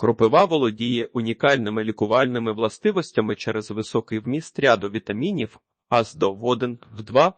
Кропива володіє унікальними лікувальними властивостями через високий вміст ряду вітамінів, аж до воден в 2,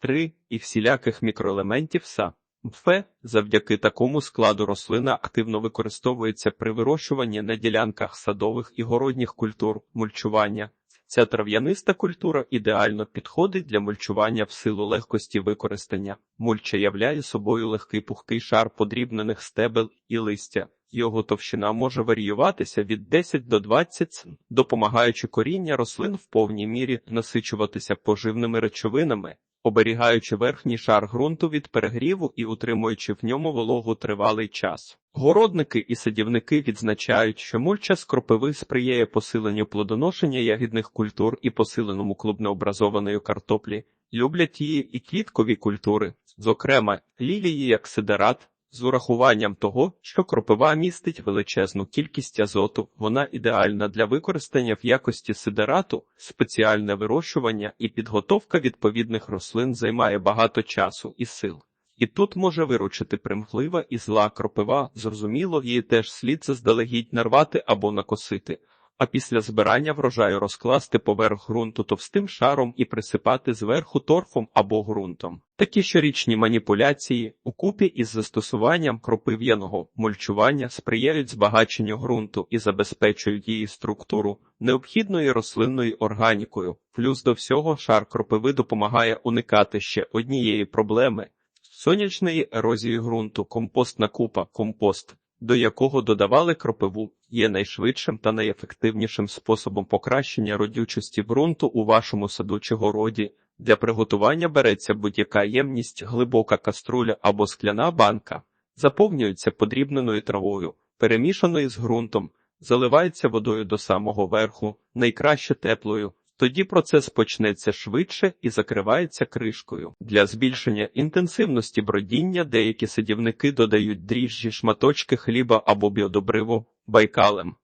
3 і всіляких мікроелементів СА. Ф. Завдяки такому складу рослина активно використовується при вирощуванні на ділянках садових і городніх культур мульчування. Ця трав'яниста культура ідеально підходить для мульчування в силу легкості використання. Мульча являє собою легкий пухкий шар подрібнених стебел і листя. Його товщина може варіюватися від 10 до 20 см, допомагаючи коріння рослин в повній мірі насичуватися поживними речовинами, оберігаючи верхній шар ґрунту від перегріву і утримуючи в ньому вологу тривалий час. Городники і садівники відзначають, що мульча з кропиви сприяє посиленню плодоношення ягідних культур і посиленому клубнообразованої картоплі. Люблять її і квіткові культури, зокрема лілії як сидерат. З урахуванням того, що кропива містить величезну кількість азоту, вона ідеальна для використання в якості сидерату, спеціальне вирощування і підготовка відповідних рослин займає багато часу і сил. І тут може виручити примхлива і зла кропива, зрозуміло, її теж слід заздалегідь нарвати або накосити, а після збирання врожаю розкласти поверх ґрунту товстим шаром і присипати зверху торфом або ґрунтом. Такі щорічні маніпуляції укупі із застосуванням кропив'яного мульчування сприяють збагаченню ґрунту і забезпечують її структуру необхідною рослинною органікою. Плюс до всього шар кропиви допомагає уникати ще однієї проблеми сонячної ерозії ґрунту, компостна купа, компост до якого додавали кропиву, є найшвидшим та найефективнішим способом покращення родючості ґрунту у вашому саду чи городі. Для приготування береться будь-яка ємність, глибока каструля або скляна банка, заповнюється подрібненою травою, перемішаною з ґрунтом, заливається водою до самого верху, найкраще теплою. Тоді процес почнеться швидше і закривається кришкою. Для збільшення інтенсивності бродіння деякі садівники додають дріжджі, шматочки хліба або біодобриву байкалем.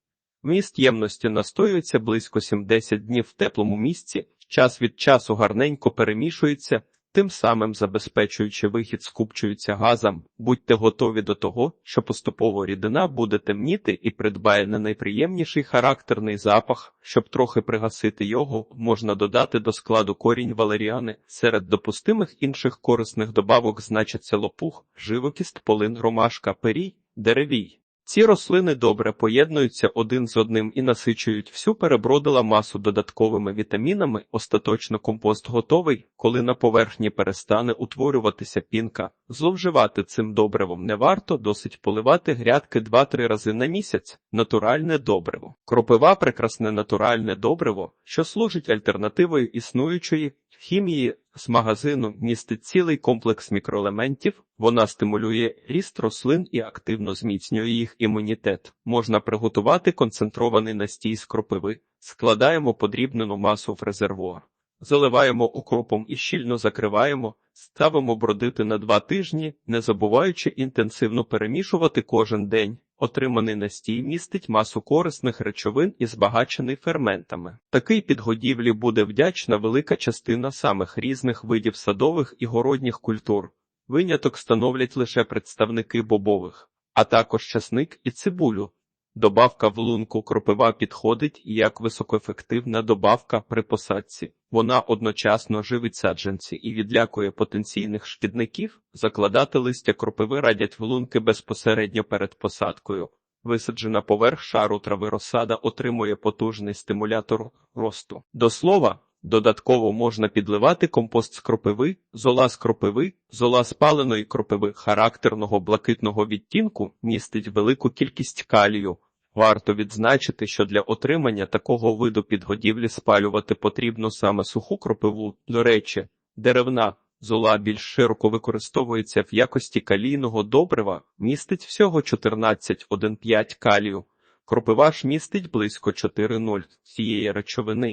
Міст ємності настоюється близько 70 днів в теплому місці, час від часу гарненько перемішується, тим самим забезпечуючи вихід скупчується газом. Будьте готові до того, що поступово рідина буде темніти і придбає не найприємніший характерний запах. Щоб трохи пригасити його, можна додати до складу корінь валеріани. Серед допустимих інших корисних добавок значаться лопух, живокість, полин, ромашка, перій, деревій. Ці рослини добре поєднуються один з одним і насичують всю перебродила масу додатковими вітамінами. Остаточно компост готовий, коли на поверхні перестане утворюватися пінка. Зловживати цим добривом не варто, досить поливати грядки 2-3 рази на місяць. Натуральне добриво. Кропива прекрасне натуральне добриво, що служить альтернативою існуючої хімії з магазину містить цілий комплекс мікроелементів, вона стимулює ріст рослин і активно зміцнює їх імунітет. Можна приготувати концентрований настій з кропиви, складаємо подрібнену масу в резервуар, заливаємо укропом і щільно закриваємо, ставимо бродити на два тижні, не забуваючи інтенсивно перемішувати кожен день. Отриманий настій містить масу корисних речовин і збагачений ферментами. Такий підгодівлі буде вдячна велика частина самих різних видів садових і городніх культур. Виняток становлять лише представники бобових, а також часник і цибулю. Добавка в лунку кропива підходить як високоефективна добавка при посадці. Вона одночасно живить саджанці і відлякує потенційних шкідників. Закладати листя кропиви радять в лунки безпосередньо перед посадкою. Висаджена поверх шару трави розсада отримує потужний стимулятор росту. До слова, додатково можна підливати компост з кропиви, зола з кропиви, зола спаленої кропиви характерного блакитного відтінку містить велику кількість калію. Варто відзначити, що для отримання такого виду підгодівлі спалювати потрібно саме суху кропиву. До речі, деревна зола більш широко використовується в якості калійного добрива, містить всього 14,1,5 калію. Кропива ж містить близько 4,0 цієї речовини.